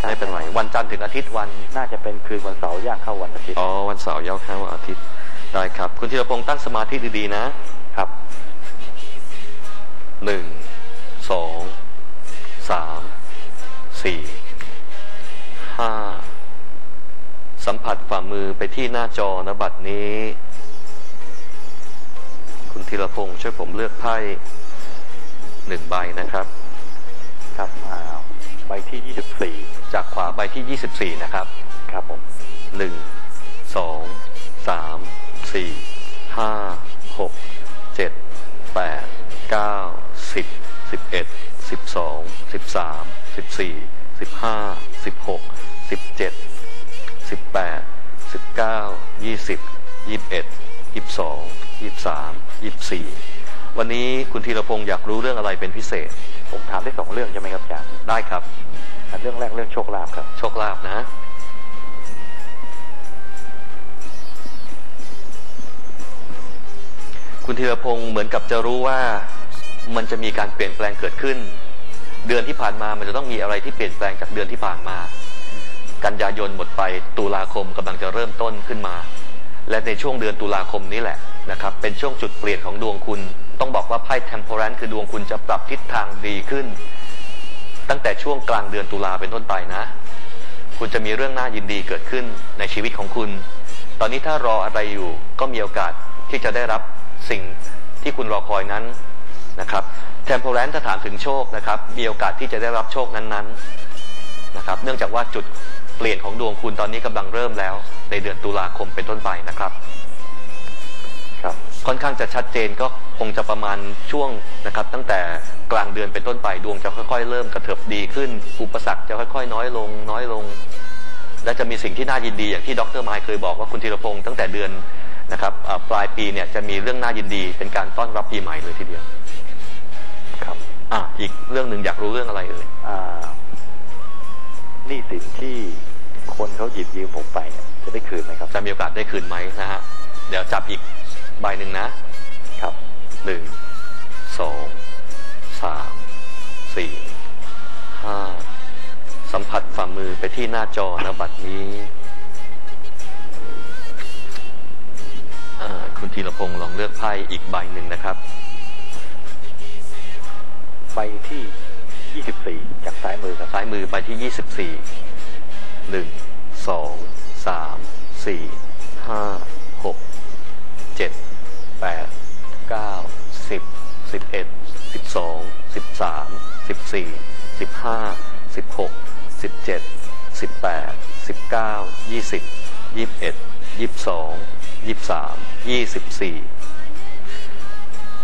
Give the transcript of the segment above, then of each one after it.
ทราบไม่เป็นไรวันจันทร์ถึงอาทิตย์วัน น่าจะเป็นคืนวันเสาร์ย่างเข้าวันอาทิตย์ อ๋อ วันเสาร์ย่างเข้าวันอาทิตย์ ได้ครับ คุณธีรพงศ์ตั้งสมาธิดีๆนะ ครับ หนึ่ง สอง สาม สี่ ห้า สัมผัสฝ่ามือไปที่หน้าจอนะบัดนี้ คุณธีรพงศ์ช่วยผมเลือกไพ่หนึ่งใบนะครับ ครับอ่า ใบที่ยี่สิบสี่จากขวาใบที่ 24 นะครับ ครับผมหนึ่งสองสามสี่ห้าหกเจ็ดแปดเก้าสิบสิบเอ็ดสิบสองสิบสามสิบสี่สิบห้าสิบหกสิบเจ็ดสิบแปดสิบเก้ายี่สิบยี่สิบเอ็ดยี่สิบสองยี่สิบสามยี่สิบสี่วันนี้คุณธีรพงศ์อยากรู้เรื่องอะไรเป็นพิเศษ ผมถามได้สองเรื่องใช่ไหมครับอาจารย์ได้ครับอะเรื่องแรกเรื่องโชคลาภครับ โชคลาภนะ คุณธีรพงศ์เหมือนกับจะรู้ว่ามันจะมีการเปลี่ยนแปลงเกิดขึ้น เดือนที่ผ่านมามันจะต้องมีอะไรที่เปลี่ยนแปลงจากเดือนที่ผ่านมา กันยายนหมดไปตุลาคมกำลังจะเริ่มต้นขึ้นมา และในช่วงเดือนตุลาคมนี้แหละนะครับ เป็นช่วงจุดเปลี่ยนของดวงคุณ ต้องบอกว่าไพ่ temperance คือดวงคุณจะปรับทิศทางดีขึ้น ตั้งแต่ช่วงกลางเดือนตุลาเป็นต้นไปนะ คุณจะมีเรื่องน่ายินดีเกิดขึ้นในชีวิตของคุณ ตอนนี้ถ้ารออะไรอยู่ก็มีโอกาสที่จะได้รับสิ่งที่คุณรอคอยนั้นนะครับเทมโพแลนถ้าถามถึงโชคนะครับ มีโอกาสที่จะได้รับโชคนั้นๆนะครับ เนื่องจากว่าจุดเปลี่ยนของดวงคุณตอนนี้กำลังเริ่มแล้ว ในเดือนตุลาคมเป็นต้นไปนะครับ ครับค่อนข้างจะชัดเจนก็คงจะประมาณช่วงนะครับ ตั้งแต่กลางเดือนเป็นต้นไปดวงจะค่อยๆ เริ่มกระเถิบดีขึ้น อุปสรรคจะค่อยๆ น้อยลง น้อยลง และจะมีสิ่งที่น่ายินดีอย่างที่ดรไมค์เคยบอกว่าคุณธีรพงศ์ตั้งแต่เดือนนะครับอ่าปลายปีเนี่ยจะมีเรื่องน่ายินดีเป็นการต้อนรับปีใหม่เลยทีเดียวครับอะอีกเรื่องหนึ่งอยากรู้เรื่องอะไรเอ่ยอ่าหนี้สินที่คนเขาหยิบยืมผมไปเนี่ยจะได้คืนไหมครับ จะมีโอกาสได้คืนไหมนะฮะเดี๋ยวจับอีก ใบหนึ่งนะครับหนึ่งสองสามสี่ห้าสัมผัสฝ่ามือไปที่หน้าจอนะบัดนี้อ่าคุณธีรพงศ์ลองเลือกไพ่อีกใบหนึ่งนะครับ ใบที่ยี่สิบสี่จากซ้ายมือครับซ้ายมือใบที่ยี่สิบสี่หนึ่งสองสามสี่ห้า สิบเอ็ดสิบสองสิบสามสิบสี่สิบห้าสิบหกสิบเจ็ดสิบแปดสิบเก้ายี่สิบยี่สิบเอ็ดยี่สิบสองยี่สิบสามยี่สิบสี่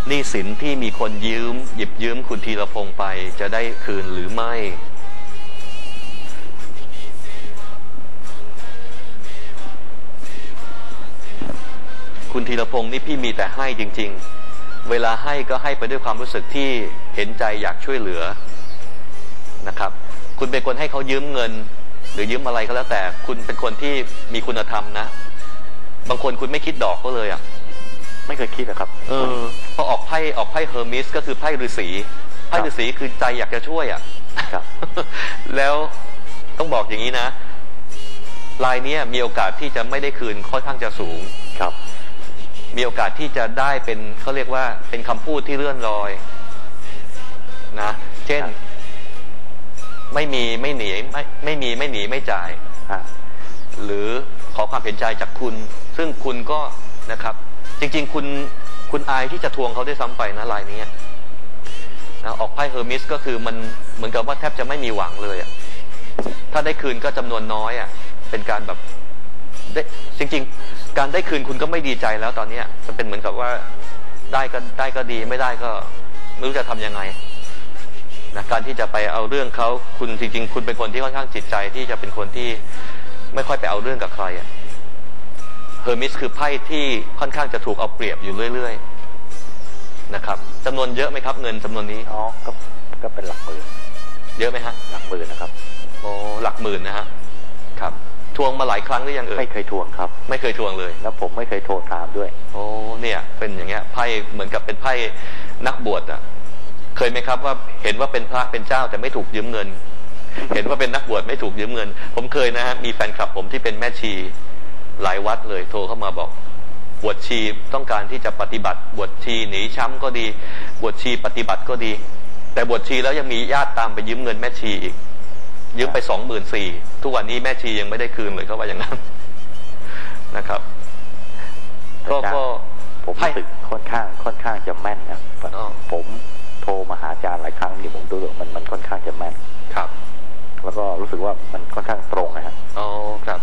หนี้สินที่มีคนยืม หยิบยืมคุณธีรพงศ์ไปจะได้คืนหรือไม่คุณธีรพงศ์นี่พี่มีแต่ให้จริง ๆ เวลาให้ก็ให้ไปด้วยความรู้สึกที่เห็นใจอยากช่วยเหลือนะครับ คุณเป็นคนให้เขายืมเงิน หรือยืมอะไรก็แล้วแต่ คุณเป็นคนที่มีคุณธรรมนะ บางคนคุณไม่คิดดอกก็เลยอะ ไม่เคยคิดนะครับ เออพอออกไพ่ออกไพ่เฮอร์มิสก็คือไพ่ฤาษีไพ่ฤาษีคือใจอยากจะช่วยอะครับ แล้วต้องบอกอย่างนี้นะลายเนี้ยมีโอกาสที่จะไม่ได้คืนค่อนข้างจะสูงครับ มีโอกาสที่จะได้เป็นเขาเรียกว่าเป็นคำพูดที่เลื่อนลอยนะ เช่น ไม่มีไม่หนีไม่ไม่มีไม่หนีไม่จ่ายอ่าหรือขอความเห็นใจจากคุณ ซึ่งคุณก็นะครับ จริง ๆ คุณคุณอายที่จะทวงเขาได้วยซ้ำไปนะลายนี้นะออกไพ่เฮอร์มิสก็คือมันเหมือนกับว่าแทบจะไม่มีหวังเลยอะถ้าได้คืนก็จำนวนน้อยอะเป็นการแบบ ได้จริง ๆ การได้คืนคุณก็ไม่ดีใจแล้วตอนเนี้ยมันเป็นเหมือนกับว่าได้ก็ได้ก็ดีไม่ได้ก็ไม่รู้จะทำยังไงนะการที่จะไปเอาเรื่องเขาคุณจริง ๆ คุณเป็นคนที่ค่อนข้างจิตใจที่จะเป็นคนที่ไม่ค่อยไปเอาเรื่องกับใครอะเฮอร์มิสคือไพ่ที่ค่อนข้างจะถูกเอาเปรียบอยู่เรื่อย ๆ นะครับจำนวนเยอะไหมครับ เงินจำนวนนี้อ๋อก็ก็เป็นหลักหมื่นเยอะไหมฮะหลักหมื่นนะครับโอ้หลักหมื่นนะฮะครับ ทวงมาหลายครั้งหรือยังเอ่ยไม่เคยทวงครับ ไม่เคยทวงเลย แล้วผมไม่เคยโทรตามด้วย โอ้เนี่ย เป็นอย่างเงี้ยไพ่เหมือนกับเป็นไพ่นักบวชอะ เคยไหมครับว่าเห็นว่าเป็นพระเป็นเจ้าแต่ไม่ถูกยืมเงิน เห็นว่าเป็นนักบวชไม่ถูกยืมเงิน ผมเคยนะฮะมีแฟนคลับผมที่เป็นแม่ชีหลายวัดเลยโทรเข้ามาบอกบวชชีต้องการที่จะปฏิบัติบวชชีหนีช้ำก็ดี บวชชีปฏิบัติก็ดี แต่บวชชีแล้วยังมีญาติตามไปยืมเงินแม่ชีอีก ยืมไปสองหมื่นสี่ทุกวันนี้แม่ชียังไม่ได้คืนเลยเขาว่าอย่างนั้นนะครับก็อาจารย์ก็ผมรู้สึกค่อนข้างค่อนข้างจะแม่นนะอ๋อผมโทรมาหาอาจารย์หลายครั้งนี่ผมดูว่ามันมันค่อนข้างจะแม่นครับ แล้วก็รู้สึกว่ามันค่อนข้างตรงนะฮะอ๋อครับ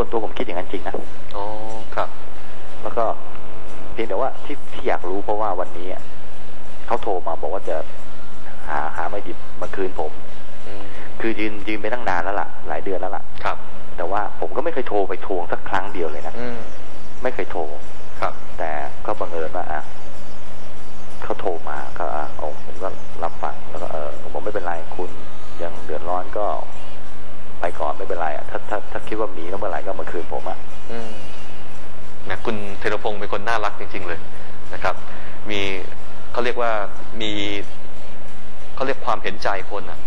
ส่วนตัวผมคิดอย่างนั้นจริงนะอ๋อครับ แล้วก็เพียงแต่ว่าที่ที่อยากรู้เพราะว่าวันนี้อะเขาโทรมาบอกว่าจะหาหามาหยิบมาคืนผมอืมคือยืนยืนไปตั้งนานแล้วล่ะ หลายเดือนแล้วล่ะ ครับ แต่ว่าผมก็ไม่เคยโทรไปทวงสักครั้งเดียวเลยนะอืมไม่เคยโทร ครับ แต่ก็บังเอิญว่าอะเขาโทรมาก็อะโอ้ผมก็รับฟังแล้วก็เออผมบอกไม่เป็นไรคุณยังเดือดร้อนก็ ไปก่อนไม่เป็นไรอะถ้าถ้าถ้าคิดว่ามีแล้วเมื่อไหร่ก็มาคืนผมอะอืมแหมคุณเทรพงศ์เป็นคนน่ารักจริง ๆ เลยนะครับ มีเขาเรียกว่ามีเขาเรียกความเห็นใจคนอะ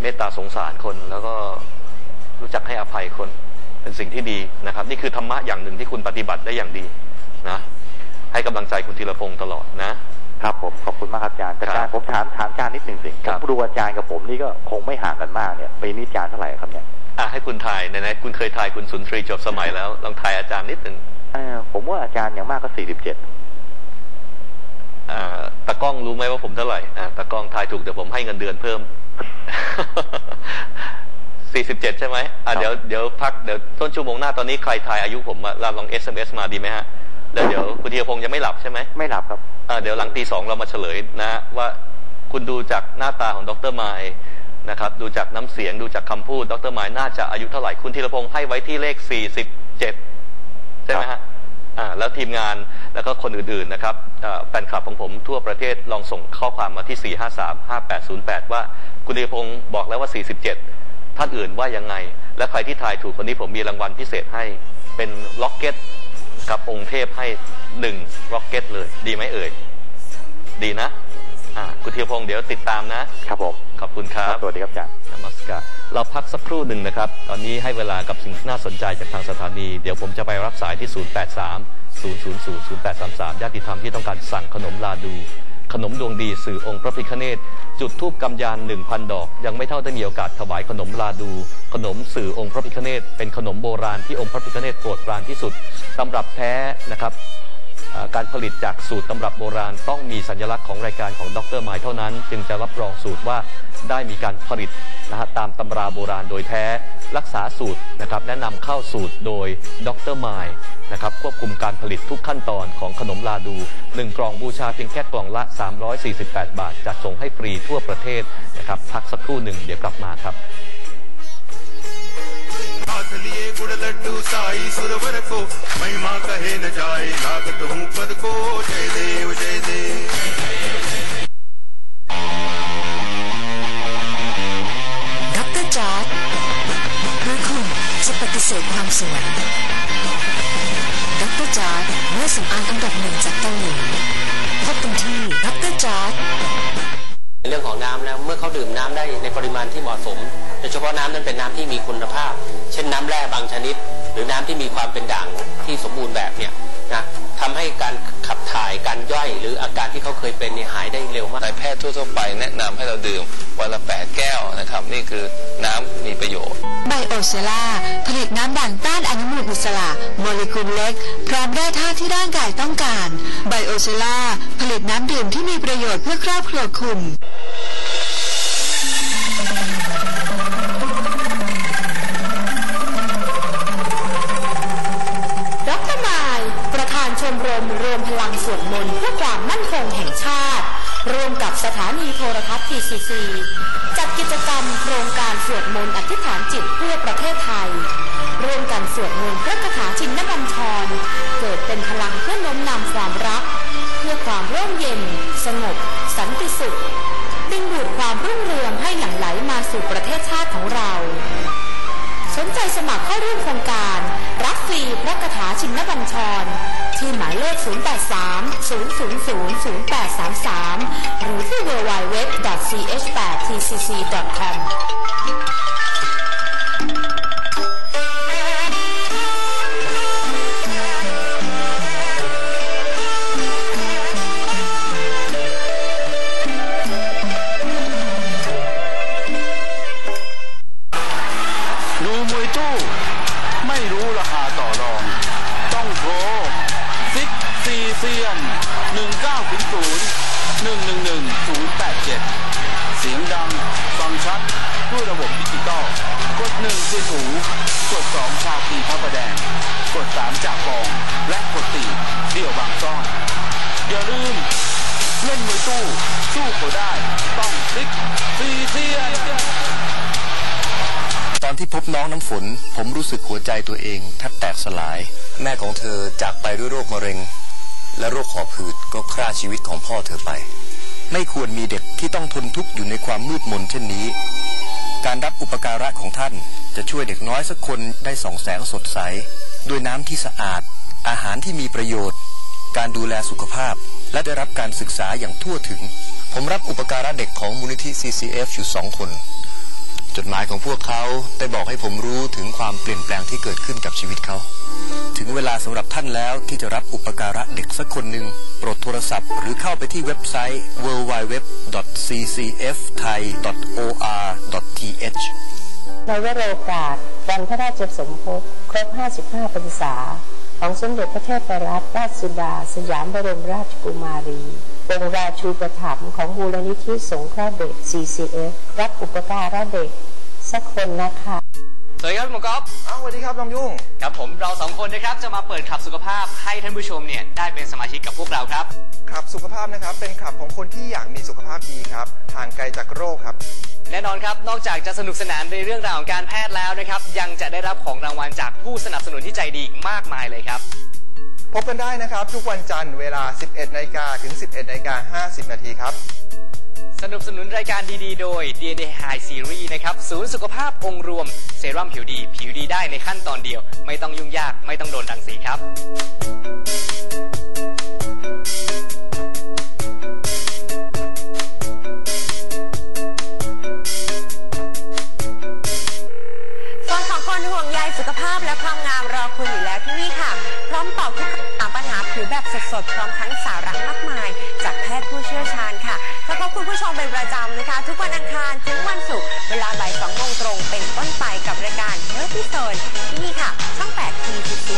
เมตตาสงสารคนแล้วก็รู้จักให้อภัยคน เป็นสิ่งที่ดีนะครับ นี่คือธรรมะอย่างหนึ่งที่คุณปฏิบัติได้อย่างดีนะให้กำลังใจคุณธีรพงศ์ตลอดนะ ครับผมขอบคุณมากครับอาจารย์แต่อาจารย์ผมถามถามอาจารย์นิดหนึ่งสิคผรับมดูอาจารย์กับผมนี่ก็คงไม่ห่างกันมากเนี่ยปีนี้อาจารย์เท่าไหร่ครับเนี่ยอะให้คุณทายไหนๆคุณเคยทายคุณสุนทรีจบสมัยแล้วลองทายอาจารย์นิดหนึ่งเออผมว่าอาจารย์อย่างมากก็สี่สิบเจ็ดอ่าตากล้องรู้ไหมว่าผมเท่าไหร่อ่าตากล้องทายถูกเดี๋ยวผมให้เงินเดือนเพิ่มสี่สิบเจ็ดใช่ไหมอ่าเดี๋ยวเดี๋ยวพักเดี๋ยวต้นชั่วโมงหน้าตอนนี้ใครทายอายุผมอะเราลอง SMS มาดีไหมฮะ แล้วเดี๋ยวคุณธีรพงศ์ยังไม่หลับใช่ไหมไม่หลับครับอ่าเดี๋ยวหลังตีสองเรามาเฉลยนะว่าคุณดูจากหน้าตาของดรไมล์นะครับ ดูจากน้ำเสียงดูจากคำพูดดรไมล์น่าจะอายุเท่าไหร่ คุณธีรพงศ์ให้ไว้ที่เลขสี่สิบเจ็ดใช่ไหมฮะอ่าแล้วทีมงานแล้วก็คนอื่นๆนะครับอ่าแฟนคลับของผมทั่วประเทศลองส่งข้อความมาที่ 4 5 3 5 8 0 8 ว่าคุณธีรพงศ์บอกแล้วว่า 47 ท่านอื่นว่ายังไง และใครที่ทายถูกคนนี้ผมมีรางวัลพิเศษให้เป็นล็อกเก็ต กับองค์เทพให้หนึ่งล็อกเก็ตเลย ดีไหมเอ่ย ดีนะอ่าคุณเทียพงศ์เดี๋ยวติดตามนะครับผมขอบคุณคครัรับบสวัสดีครับอาจารย์นมัสการเราพักสักครู่หนึ่งนะครับ ตอนนี้ให้เวลากับสิ่งที่น่าสนใจจากทางสถานี เดี๋ยวผมจะไปรับสายที่ 083 000 0833 ญาติธรรมที่ต้องการสั่งขนมลาดู ขนมดวงดีสื่อองค์พระพิฆเนศจุดทูบกำยานหนึ่งพันดอก ยังไม่เท่าได้มีโอกาสถวายขนมลาดู ขนมสื่อองค์พระพิฆเนศเป็นขนมโบราณที่องค์พระพิฆเนศโปรดปรานที่สุดตำรับแท้นะครับ การผลิตจากสูตรตำรับโบราณ ต้องมีสัญลักษณ์ของรายการของดรไมล์เท่านั้น จึงจะรับรองสูตรว่าได้มีการผลิตนะฮะตามตำราโบราณโดยแท้ รักษาสูตรนะครับแนะนำเข้าสูตรโดยดรไมล์นะครับควบคุมการผลิตทุกขั้นตอนของขนมลาดู 1 กล่องบูชาเพียงแค่กล่องละ 348 บาทจัดส่งให้ฟรีทั่วประเทศนะครับพักสักครู่หนึ่งเดี๋ยวกลับมาครับ हाथ लिए गुड़ लड्डू साई सुरवर को महिमा कहे न जाए लागत हूँ पद को जय देव जय देव ดรจอร์ดหรือคุณจะปฏิเสธความสวยดรจอร์ดเมื่อสำอางอันดับหนึ่งจากเกาหลีพบกันที่ดรจอร์ด ในเรื่องของน้ำนะเมื่อเขาดื่มน้ำได้ในปริมาณที่เหมาะสม โดยเฉพาะน้ำนั้นเป็นน้ำที่มีคุณภาพ เช่นน้ำแร่บางชนิด หรือน้ำที่มีความเป็นด่างที่สมบูรณ์แบบเนี่ยนะทำให้การขับถ่ายการย่อย หรืออาการที่เขาเคยเป็นเนี่ยหายได้เร็วมากนายแพทย์ทั่วๆไปแนะนำให้เราดื่มวันละ 8 แก้วนะครับ นี่คือน้ำมีประโยชน์ไบโอเซล่าผลิตน้ำด่างต้านอนุมูลอิสระ โมเลกุลเล็ก พร้อมแร่ธาตุที่ร่างกายต้องการไบโอเซล่าผลิตน้ำดื่มที่มีประโยชน์เพื่อครอบครัวคุณ มัครเข้าร่วมโครงการ รับฟรีพระคาถาชิมนบัญชร ที่หมายเลข 083-000-0833 หรือที่ www.ch8tcc.com เซียน1900 111 087 เสียงดัง ฟังชัด ด้วยระบบดิจิตอล กด1คือหูกด 2 ชาคีพระประแดง กด 3 จากกอง และกด4เดี่ยวบางซ่อน อย่าลืม เล่นมวยตู้ สู้เขาได้ ต้องซิกซีเซียนตอนที่พบน้องน้ำฝน ผมรู้สึกหัวใจตัวเองแทบแตกสลาย แม่ของเธอจากไปด้วยโรคมะเร็ง และโรคหอบหืดก็ฆ่าชีวิตของพ่อเธอไป ไม่ควรมีเด็กที่ต้องทนทุกข์อยู่ในความมืดมนเช่นนี้ การรับอุปการะของท่านจะช่วยเด็กน้อยสักคนได้ส่องแสงสดใส ด้วยน้ำที่สะอาด อาหารที่มีประโยชน์ การดูแลสุขภาพ และได้รับการศึกษาอย่างทั่วถึง ผมรับอุปการะเด็กของมูลนิธิ CCF อยู่สองคน จดหมายของพวกเขาได้บอกให้ผมรู้ถึงความเปลี่ยนแปลงที่เกิดขึ้นกับชีวิตเขา ถึงเวลาสำหรับท่านแล้วที่จะรับอุปการะเด็กสักคนหนึ่ง โปรดโทรศัพท์ หรือเข้าไปที่เว็บไซต์ www.ccfthai.or.th ในวโรกาสวันพระราชสมภพครบ 55 พรรษา ของสมเด็จพระเทพรัตนราชสุดา สยามบรมราชกุมารี องค์ราชูปถัมภ์ของมูลนิธิสงเคราะห์เด็ก CCF รับอุปการะเด็กสักคนนะคะสวัสดีครับหมอกอฟอ้าวสวัสดีครับน้องยุ่งครับผมเราสองคนนะครับจะมาเปิดขับสุขภาพให้ท่านผู้ชมเนี่ยได้เป็นสมาชิกกับพวกเราครับขับสุขภาพนะครับเป็นขับของคนที่อยากมีสุขภาพดีครับห่างไกลจากโรคครับ แน่นอนครับนอกจากจะสนุกสนานในเรื่องราวของการแพทย์แล้วนะครับ ยังจะได้รับของรางวัลจากผู้สนับสนุนที่ใจดีอีกมากมายเลยครับ พบกันได้นะครับ ทุกวันจันทร์เวลา 11นาฬิกาถึง 11นาฬิกา50 นาทีครับ สนับสนุนรายการดีๆ โดย DNA High Series นะครับ ศูนย์สุขภาพองค์รวม เซรั่มผิวดี ผิวดีได้ในขั้นตอนเดียว ไม่ต้องยุ่งยาก ไม่ต้องโดนรังสีครับส่วนของคนห่วงใยสุขภาพและความงามรอคุณอยู่แล้วที่นี่ค่ะ พร้อมตอบทุก หาผิวแบบสดๆ พร้อมทั้งสาระมากมาย จากแพทย์ผู้เชี่ยวชาญค่ะจะพบคุณผู้ชมเป็นประจำนะคะ ทุกวันอังคารถึงวันศุกร์เวลาบ่ายสองโมงตรงเป็นต้นไปกับรายการ Healthy Zone ที่นี่ค่ะ ช่อง8 TCC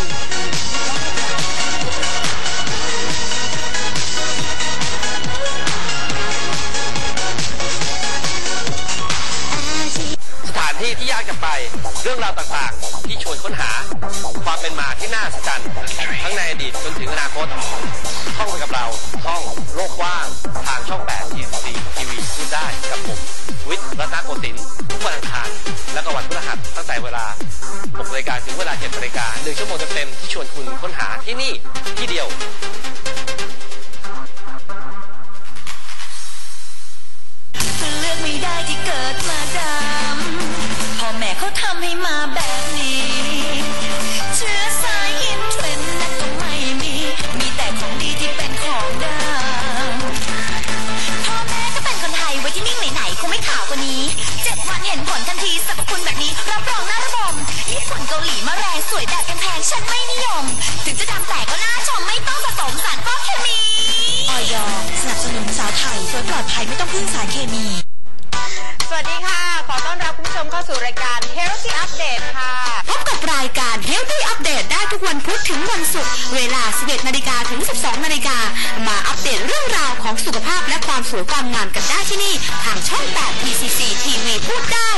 สถานที่ที่ยากจะไป เรื่องราวต่างๆ ที่ชวนค้นหา ความเป็นมาที่น่าอัศจรรย์ทั้งในอดีตจนถึงอนาคตท่องไปกับเราท่องโลกกว้างทางช่อง8 TCC ทีวีพูดได้กับผม วิทย์รัตนโกสินทร์ทุกวันอังคารและก็วันพฤหัสตั้งแต่เวลา6นาฬิกาถึงเวลา7นาฬิกาหนึ่งชั่วโมงเต็มๆที่ชวนคุณค้นหาที่นี่ที่เดียวเลือกไม่ได้ที่เกิดมาดำำให้มาแบบนี้ เชื้อสายอินเทรนด์นั้นก็ไม่มี มีแต่ของดีที่เป็นของดังพ่อแม่ก็เป็นคนไทยไว้ที่นิ่งไหนๆคงไม่ข่าวกว่านี้ เจ็ดวันเห็นผลทันทีสรรพคุณแบบนี้ รับรองน้าระบมญี่ปุ่นเกาหลีมาแรงสวยแบบแพงๆฉันไม่นิยม ถึงจะดำแต่ก็น่าชมไม่ต้องผสมสารฟอกเคมี ออยสนับสนุนสาวไทยสวยปลอดภัยไม่ต้องพึ่งสารเคมี มเข้าสู่รายการ Healthy Update ค่ะ พบกับรายการ Healthy Update ได้ทุกวันพุธถึงวันศุกร์เวลา 11 นาฬิกาถึง 12 นาฬิกา มาอัปเดตเรื่องราวของสุขภาพและความสวยความงามกันได้ที่นี่ ทางช่อง 8 PCC TV พูดได้